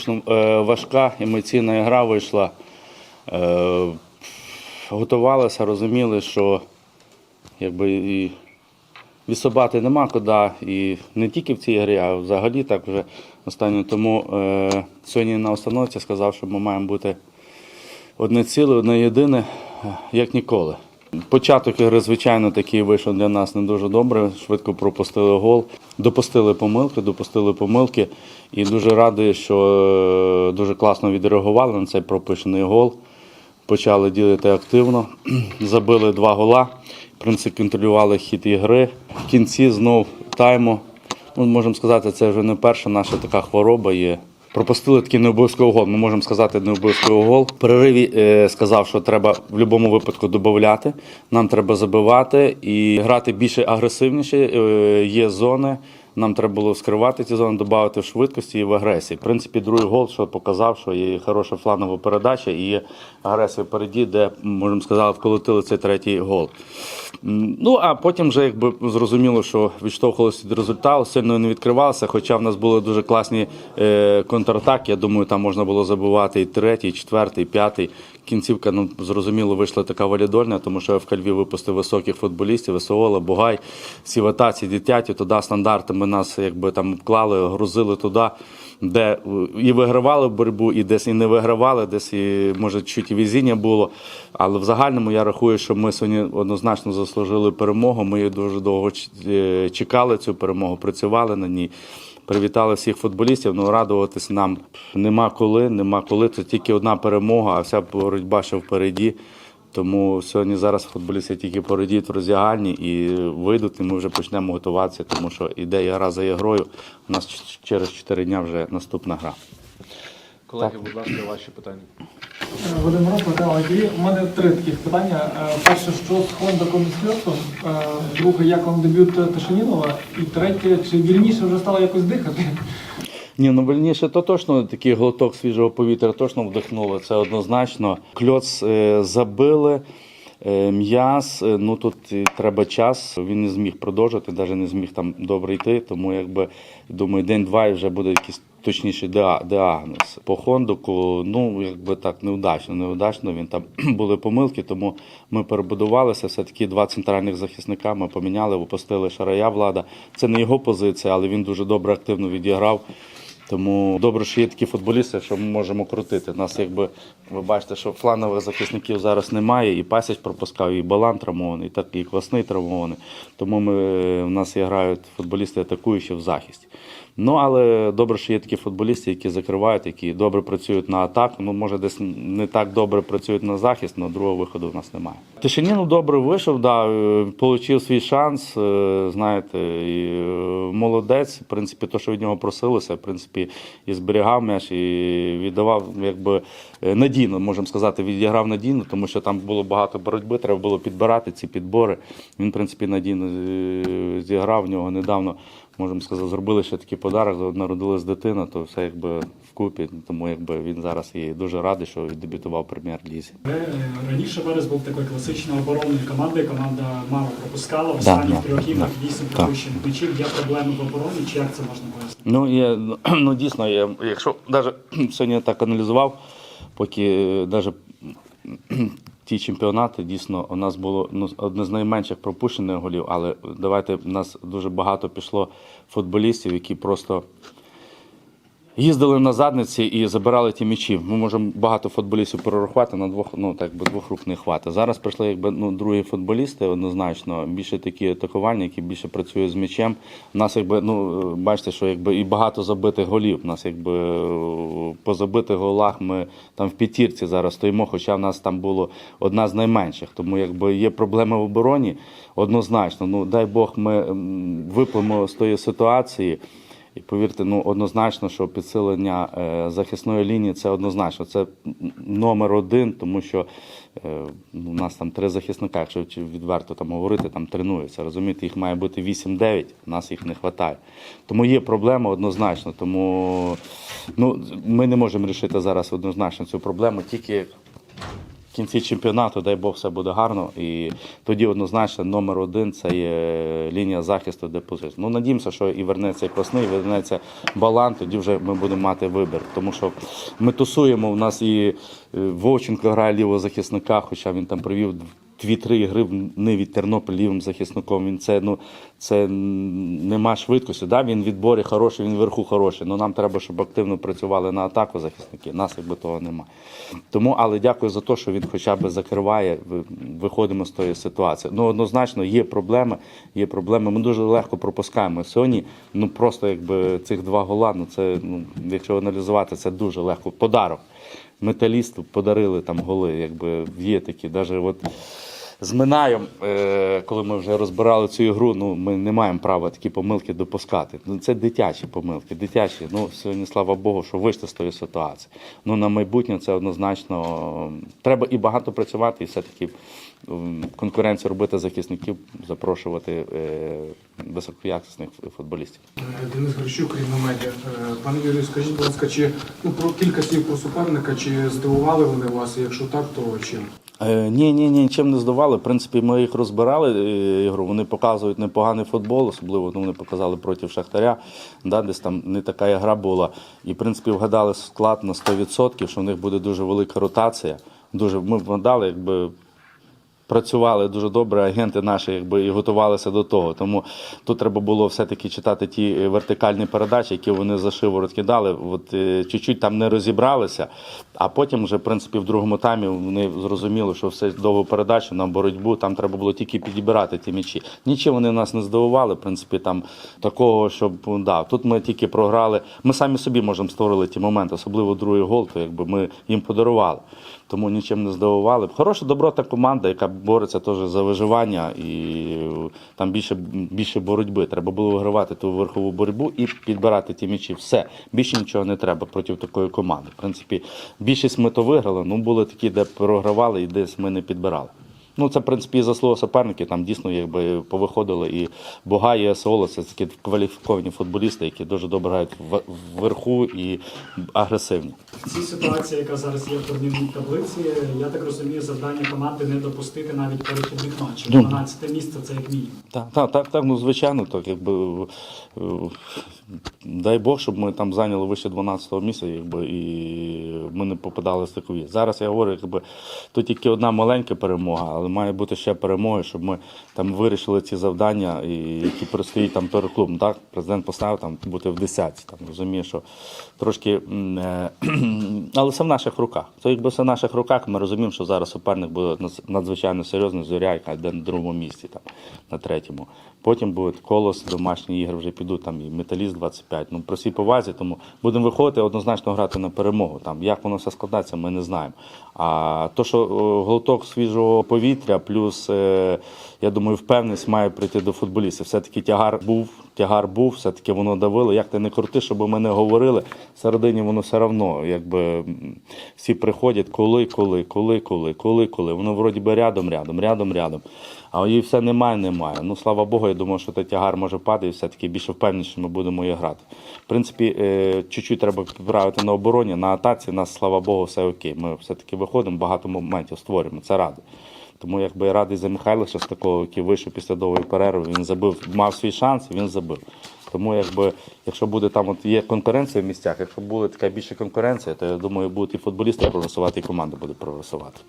психологічно е, важка, емоційна гра вийшла. Е, готувалися, розуміли, що якби і відсобати нема куди. І не тільки в цій грі, а взагалі так вже останньо. Тому е, сьогодні на установці сказав, що ми маємо бути одне ціле, одне єдине, як ніколи. Початок ігри, звичайно, такий вийшов для нас не дуже добре. Швидко пропустили гол, допустили помилки, допустили помилки. І дуже радий, що е, дуже класно відреагували на цей пропущений гол. Почали діяти активно, забили два гола. В принципі, контролювали хід ігри. В кінці знов тайму. Ну, можемо сказати, це вже не перша наша така хвороба є. Пропустили такий необов'язковий гол. Ми можемо сказати необов'язковий гол. В перериві е, сказав, що треба в будь-якому випадку додати. Нам треба забивати і грати більше агресивніше. Е, є зони. Нам треба було скривати ці зони, додати в швидкості і в агресії. В принципі, другий гол, що показав, що є хороша флангова передача і є агресія впереді, де, можемо сказати, вколотили цей третій гол. Ну, а потім вже якби зрозуміло, що відштовхувалися від результату, сильно не відкривалися, хоча в нас були дуже класні е, контратаки. Я думаю, там можна було забувати і третій, і четвертий, і п'ятий. Кінцівка, ну, зрозуміло, вийшла така валідольна, тому що ФК Львів випустив високих футболістів, ВСОЛа, Бугай, Сіватаці, Дитяті, туди стандартами нас якби там вклали, грузили туди, де е, і вигравали боротьбу, і десь і не вигравали, десь і може чуть і везіння було. Але в загальному я рахую, що ми сьогодні однозначно заслужили перемогу. Ми її дуже довго е, чекали цю перемогу, працювали на ній. Привітали всіх футболістів. Ну радуватись нам нема коли, нема коли. Це тільки одна перемога, а вся боротьба ще впереді. Тому сьогодні зараз футболісти тільки порадіють в роздягальні і вийдуть, і ми вже почнемо готуватися, тому що іде гра за ігрою. У нас через 4 дня вже наступна гра. Колеги, будь ласка, ваші питання. Вадим Мороз, Михайло Агії. У мене три таких питання. Е, Перше, що з Хондаком і Сльосом? Друге, як вам дебют Ташанінова? І третє, чи вільніше вже стало якось дихати? Ні, ну вольніше, то точно такий глоток свіжого повітря точно вдихнули. Це однозначно. Кльоц е, забили. е, М'яз, е, ну тут треба час. Він не зміг продовжити, навіть не зміг там добре йти. Тому якби думаю, день-два і вже буде якийсь точніший діагноз. По Хондуку, ну якби так неудачно, неудачно. Він там були помилки, тому ми перебудувалися. Все таки два центральних захисника ми поміняли, випустили Шарая влада. Це не його позиція, але він дуже добре активно відіграв. Тому добре, що є такі футболісти, що ми можемо крутити. Нас, якби ви бачите, що фланових захисників зараз немає, і Пасіч пропускав, і Балан травмований, і так і Квасний травмований. Тому ми, в нас грають футболісти атакуючі в захисті. Ну, але добре, що є такі футболісти, які закривають, які добре працюють на атаку. Ну, може, десь не так добре працюють на захист, але другого виходу в нас немає. Тишиніну добре вийшов, да, е, отримав свій шанс, е, знаєте, і е, молодець. В принципі, то, що від нього просилося, в принципі, і зберігав м'яч, і віддавав якби надійно, можемо сказати, відіграв надійно, тому що там було багато боротьби, треба було підбирати ці підбори. Він, в принципі, надійно зіграв в нього недавно. Можемо сказати, зробили ще такий подарок, народилась дитина, то все якби вкупі. Тому якби він зараз і дуже радий, що дебютував прем'єр-лізі. Е, Раніше Верес був такою класичною оборонною командою. Команда мало пропускала в останніх да, трьох іграх да, вісім пропущених м'ячів. Є проблеми в обороні, чи як це можна пояснити? Ну, є, ну дійсно, є, якщо навіть сьогодні я так аналізував, поки навіть ті чемпіонати, дійсно, у нас було ну, одне з найменших пропущених голів, але давайте в нас дуже багато пішло футболістів, які просто їздили на задниці і забирали ті м'ячі. Ми можемо багато футболістів перерахувати на двох, ну так би двох рук не хватить. Зараз прийшли якби ну другі футболісти, однозначно, більше такі атакувальні, які більше працюють з м'ячем. У нас якби ну бачите, що якби і багато забитих голів. У нас якби по забитих голах ми там в п'ятірці зараз стоїмо, хоча в нас там було одна з найменших. Тому якби є проблеми в обороні, однозначно. Ну дай Бог, ми виплимо з тої ситуації. І повірте, ну однозначно, що підсилення е, захисної лінії це однозначно. Це номер один, тому що е, ну, у нас там три захисника, якщо відверто там говорити, там тренуються. Розумієте, їх має бути 8-9, у нас їх не вистачає. Тому є проблема однозначно. Тому ну, ми не можемо рішити зараз однозначно цю проблему, тільки кінці чемпіонату, дай Бог, все буде гарно. І тоді однозначно номер один це є лінія захисту, депозиту. Ну, надіємося, що і вернеться і Красний, і вернеться Балан, тоді вже ми будемо мати вибір. Тому що ми тусуємо, у нас і е, Вовченко грає лівого захисника, хоча він там провів дві-три ігри не від Тернополя лівим захисником. Він це ну це нема швидкості. Да, він відборі хороший, він вверху хороший. Ну нам треба, щоб активно працювали на атаку захисники. Нас якби того немає. Тому, але дякую за те, що він хоча б закриває. Виходимо з тої ситуації. Ну однозначно є проблеми. Є проблеми. Ми дуже легко пропускаємо сьогодні. Ну просто якби цих два гола. Ну це ну якщо аналізувати, це дуже легко. Подарок металісту подарили там голи, якби є такі. Навіть от з Минаєм, е, коли ми вже розбирали цю ігру, ну ми не маємо права такі помилки допускати. Ну це дитячі помилки, дитячі. Ну сьогодні, слава Богу, що вийшли з тої ситуації. Ну на майбутнє це однозначно треба і багато працювати, і все-таки конкуренцію робити захисників, запрошувати е, високоякісних футболістів. Денис Грищук, рівна медіа. Е, Пане Юрію, скажіть, будь ласка, чи ну про кілька слів про суперника, чи здивували вони вас? І якщо так, то чим? Е, ні, ні, ні, нічим не здавали. В принципі, ми їх розбирали е, ігру. Вони показують непоганий футбол, особливо ну, вони показали проти Шахтаря. Да, десь там не така гра була. І в принципі вгадали склад на 100%, що в них буде дуже велика ротація. Дуже ми вгадали, якби працювали дуже добре, агенти наші якби і готувалися до того. Тому тут треба було все-таки читати ті е, вертикальні передачі, які вони за шиворот кидали. От е, чуть-чуть там не розібралися, а потім вже, в принципі, в другому таймі вони зрозуміли, що все довгу передачу на боротьбу, там треба було тільки підібирати ті м'ячі. Нічим вони нас не здивували, в принципі, там такого, щоб да, тут ми тільки програли. Ми самі собі можемо створили ті моменти, особливо другий гол, то якби ми їм подарували. Тому нічим не здивували. Хороша доброта команда, яка бореться теж за виживання і е, там більше, більше боротьби. Треба було вигравати ту верхову боротьбу і підбирати ті м'ячі. Все. Більше нічого не треба проти такої команди. В принципі, більшість ми то виграли, ну були такі, де програвали і десь ми не підбирали. Ну, це, в принципі, і заслуга суперників, там дійсно якби повиходили. І Бога і Асоло це такі кваліфіковані футболісти, які дуже добре грають вверху і агресивні. Цій ситуації, яка зараз є в турнірній таблиці, я так розумію, завдання команди не допустити навіть перехідних матчів. Ну. 12 місце це як мінімум. Так, так, так, так, ну звичайно, так якби е, дай Бог, щоб ми там зайняли вище 12-го місця, якби і ми не попадали в стикові. Зараз я говорю, якби тут тільки одна маленька перемога, але має бути ще перемоги, щоб ми там вирішили ці завдання, і які перестоїть там перед клубом. Так, президент поставив там бути в десятці. Там розуміє, що трошки, е, але це в наших руках. Це якби все в наших руках. Ми розуміємо, що зараз суперник буде надзвичайно серйозний, зоря, яка йде на другому місці, там на третьому. Потім буде колос, домашні ігри вже підуть, там і металіст 25. Ну при всій повазі, тому будемо виходити однозначно грати на перемогу. Там як воно все складається, ми не знаємо. А то, що глоток свіжого повітря, плюс е, я думаю, впевненість має прийти до футболістів. Все-таки тягар був, тягар був, все-таки воно давило. Як ти не крути, щоб ми не говорили, всередині воно все одно, якби всі приходять, коли, коли, коли, коли, коли, коли. Воно вроді би рядом, рядом, рядом, рядом. А її все немає, немає. Ну слава Богу, я думаю, що той тягар може падати, і все-таки більше впевненіше ми будемо її грати. В принципі, е, чуть-чуть треба підправити на обороні, на атаці. Нас, слава Богу, все окей. Ми все-таки виходимо, багато моментів створюємо. Це радий. Тому якби я радий за Михайловича з який вийшов після довгої перерви. Він забив, мав свій шанс, він забив. Тому, якби, якщо буде там от є конкуренція в місцях, якщо буде така більша конкуренція, то я думаю, будуть і футболісти прогресувати, і команда буде прогресувати.